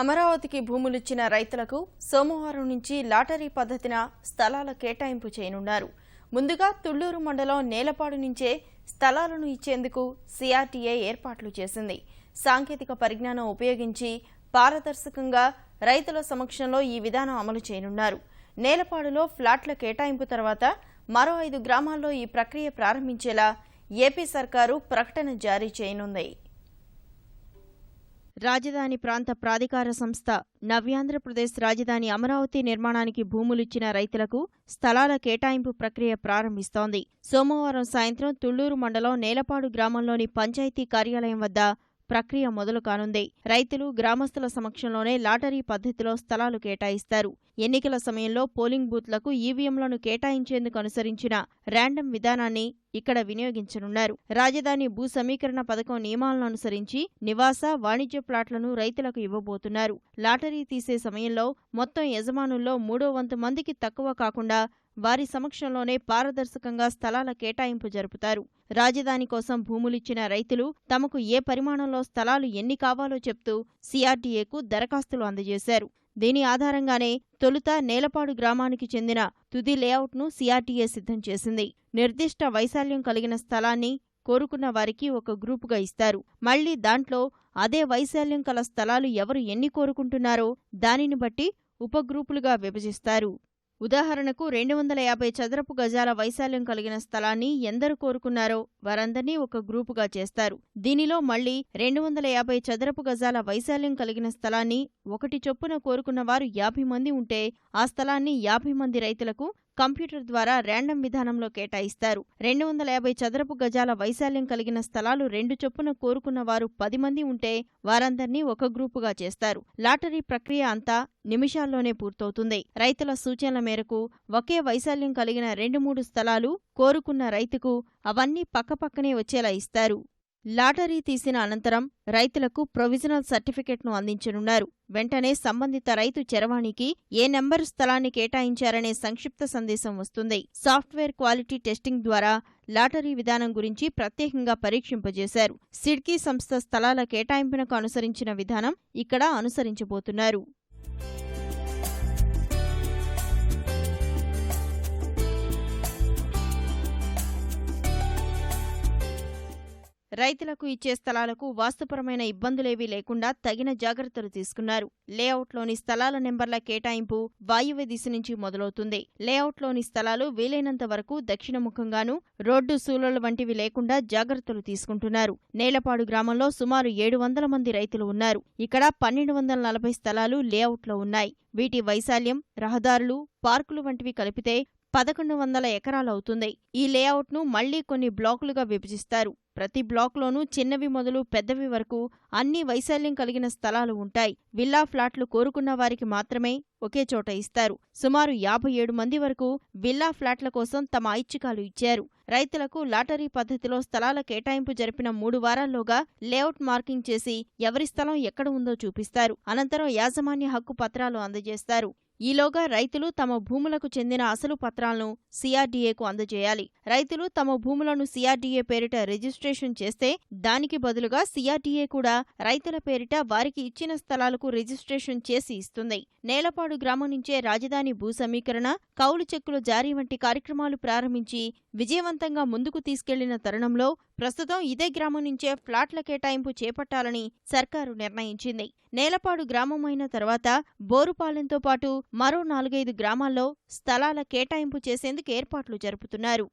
అమరావతికి భూములిచ్చిన రైతులకు సోమవారం నుంచి లాటరీ పద్ధతిన స్థలాల కేటాయింపు చేయనున్నారు. ముందుగా తుళ్ళూరు మండలం నేలపాడు నుంచే స్థలాలను ఇచ్చేందుకు సిఆర్టీఏ ఏర్పాట్లు చేసింది. సాంకేతిక పరిజ్ఞానం ఉపయోగించి పారదర్శకంగా రైతుల సమక్షంలో ఈ విధానం అమలు చేయనున్నారు. నేలపాడులో ఫ్లాట్ల కేటాయింపు తర్వాత మరో ఐదు గ్రామాల్లో ఈ ప్రక్రియ ప్రారంభించేలా ఏపీ సర్కారు ప్రకటన జారీ చేయనుంది. రాజధాని ప్రాంత ప్రాధికార సంస్థ నవ్యాంధ్రప్రదేశ్ రాజధాని అమరావతి నిర్మాణానికి భూములిచ్చిన రైతులకు స్థలాల కేటాయింపు ప్రక్రియ ప్రారంభిస్తోంది. సోమవారం సాయంత్రం తుళ్ళూరు మండలం నేలపాడు గ్రామంలోని పంచాయతీ కార్యాలయం వద్ద ప్రక్రియ మొదలు కానుంది. రైతులు గ్రామస్తుల సమక్షంలోనే లాటరీ పద్ధతిలో స్థలాలు కేటాయిస్తారు. ఎన్నికల సమయంలో పోలింగ్ బూత్లకు ఈవీఎంలను కేటాయించేందుకు అనుసరించిన ర్యాండమ్ విధానాన్ని ఇక్కడ వినియోగించనున్నారు. రాజధాని భూ సమీకరణ పథకం నియమాలను అనుసరించి నివాస వాణిజ్య ప్లాట్లను రైతులకు ఇవ్వబోతున్నారు. లాటరీ తీసే సమయంలో మొత్తం యజమానుల్లో మూడో వంతు మందికి తక్కువ కాకుండా వారి సమక్షంలోనే పారదర్శకంగా స్థలాల కేటాయింపు జరుపుతారు. రాజధాని కోసం భూములిచ్చిన రైతులు తమకు ఏ పరిమాణంలో స్థలాలు ఎన్ని కావాలో చెప్తూ సిఆర్డీఏకు దరఖాస్తులు అందజేశారు. దీని ఆధారంగానే తొలుత నేలపాడు గ్రామానికి చెందిన తుది లేఅవుట్ను సిఆర్టీఏ సిద్ధం చేసింది. నిర్దిష్ట వైశాల్యం కలిగిన స్థలాన్ని కోరుకున్న వారికి ఒక గ్రూపుగా ఇస్తారు. మళ్ళీ దాంట్లో అదే వైశాల్యం కల స్థలాలు ఎవరు ఎన్ని కోరుకుంటున్నారో దానిని బట్టి ఉపగ్రూపులుగా విభజిస్తారు. ఉదాహరణకు రెండు వందల యాభై చదరపు గజాల వైశాల్యం కలిగిన స్థలాన్ని ఎందరు కోరుకున్నారో వారందరినీ ఒక గ్రూపుగా చేస్తారు. దీనిలో మళ్ళీ రెండు వందల యాభై చదరపు గజాల వైశాల్యం కలిగిన స్థలాన్ని ఒకటి చొప్పున కోరుకున్న వారు యాభై మంది ఉంటే ఆ స్థలాన్ని యాభై మంది రైతులకు కంప్యూటర్ ద్వారా ర్యాండమ్ విధానంలో కేటాయిస్తారు. రెండు వందల యాభై చదరపు గజాల వైశాల్యం కలిగిన స్థలాలు రెండు చొప్పున కోరుకున్న వారు పది మంది ఉంటే వారందర్నీ ఒక గ్రూపుగా చేస్తారు. లాటరీ ప్రక్రియ అంతా నిమిషాల్లోనే పూర్తవుతుంది. రైతుల సూచనల మేరకు ఒకే వైశాల్యం కలిగిన రెండు మూడు స్థలాలు కోరుకున్న రైతుకు అవన్నీ పక్కపక్కనే వచ్చేలా ఇస్తారు. లాటరీ తీసిన అనంతరం రైతులకు ప్రొవిజనల్ సర్టిఫికెట్ను అందించనున్నారు. వెంటనే సంబంధిత రైతు చరవాణికి ఏ నెంబరు స్థలాన్ని కేటాయించారనే సంక్షిప్త సందేశం వస్తుంది. సాఫ్ట్వేర్ క్వాలిటీ టెస్టింగ్ ద్వారా లాటరీ విధానం గురించి ప్రత్యేకంగా పరీక్షింపజేశారు. సిడ్కీ సంస్థ స్థలాల కేటాయింపునకు అనుసరించిన విధానం ఇక్కడ అనుసరించబోతున్నారు. రైతులకు ఇచ్చే స్థలాలకు వాస్తుపరమైన ఇబ్బందులేవీ లేకుండా తగిన జాగ్రత్తలు తీసుకున్నారు. లేఅవుట్లోని స్థలాల నెంబర్ల కేటాయింపు వాయువ్య దిశ నుంచి మొదలవుతుంది. లేఅవుట్లోని స్థలాలు వీలైనంత వరకు దక్షిణముఖంగాను రోడ్డు సూలలు వంటివి లేకుండా జాగ్రత్తలు తీసుకుంటున్నారు. నేలపాడు గ్రామంలో సుమారు ఏడు వందల మంది రైతులు ఉన్నారు. ఇక్కడ పన్నెండు వందల నలభై స్థలాలు లేఅవుట్లో ఉన్నాయి. వీటి వైశాల్యం రహదారులు పార్కులు వంటివి కలిపితే పదకొండు వందల ఎకరాలవుతుంది ఈ లేఅవుట్ను మళ్ళీ కొన్ని బ్లాకులుగా విభజిస్తారు. ప్రతి బ్లాక్లోనూ చిన్నవి మొదలు పెద్దవి వరకు అన్ని వైశాల్యం కలిగిన స్థలాలు ఉంటాయి. విల్లా ఫ్లాట్లు కోరుకున్న వారికి మాత్రమే ఒకే చోట ఇస్తారు. సుమారు యాభై ఏడు మంది వరకు విల్లా ఫ్లాట్ల కోసం తమ ఐచ్ఛికాలు ఇచ్చారు. రైతులకు లాటరీ పద్ధతిలో స్థలాల కేటాయింపు జరిపిన మూడు వారాల్లోగా లేఅవుట్ మార్కింగ్ చేసి ఎవరి స్థలం ఎక్కడ ఉందో చూపిస్తారు. అనంతరం యాజమాన్య హక్కు పత్రాలు అందజేస్తారు. ఈలోగా రైతులు తమ భూములకు చెందిన అసలు పత్రాలను సిఆర్డీఏకు అందజేయాలి. రైతులు తమ భూములను సిఆర్డీఏ పేరిట రిజిస్ట్రేషన్ చేస్తే దానికి బదులుగా సిఆర్టీఏ కూడా రైతుల పేరిట వారికి ఇచ్చిన స్థలాలకు రిజిస్ట్రేషన్ చేసి ఇస్తుంది. నేలపాడు గ్రామం నుంచే రాజధాని భూ సమీకరణ కౌలు చెక్కుల జారీ వంటి కార్యక్రమాలు ప్రారంభించి విజయవంతంగా ముందుకు తీసుకెళ్ళిన తరుణంలో ప్రస్తుతం ఇదే గ్రామం నుంచే ఫ్లాట్ల కేటాయింపు చేపట్టాలని సర్కారు నిర్ణయించింది. నేలపాడు గ్రామం అయిన తర్వాత బోరుపాలెంతో పాటు మరో నాలుగైదు గ్రామాల్లో స్థలాల కేటాయింపు చేసేందుకు ఏర్పాట్లు జరుపుతున్నారు.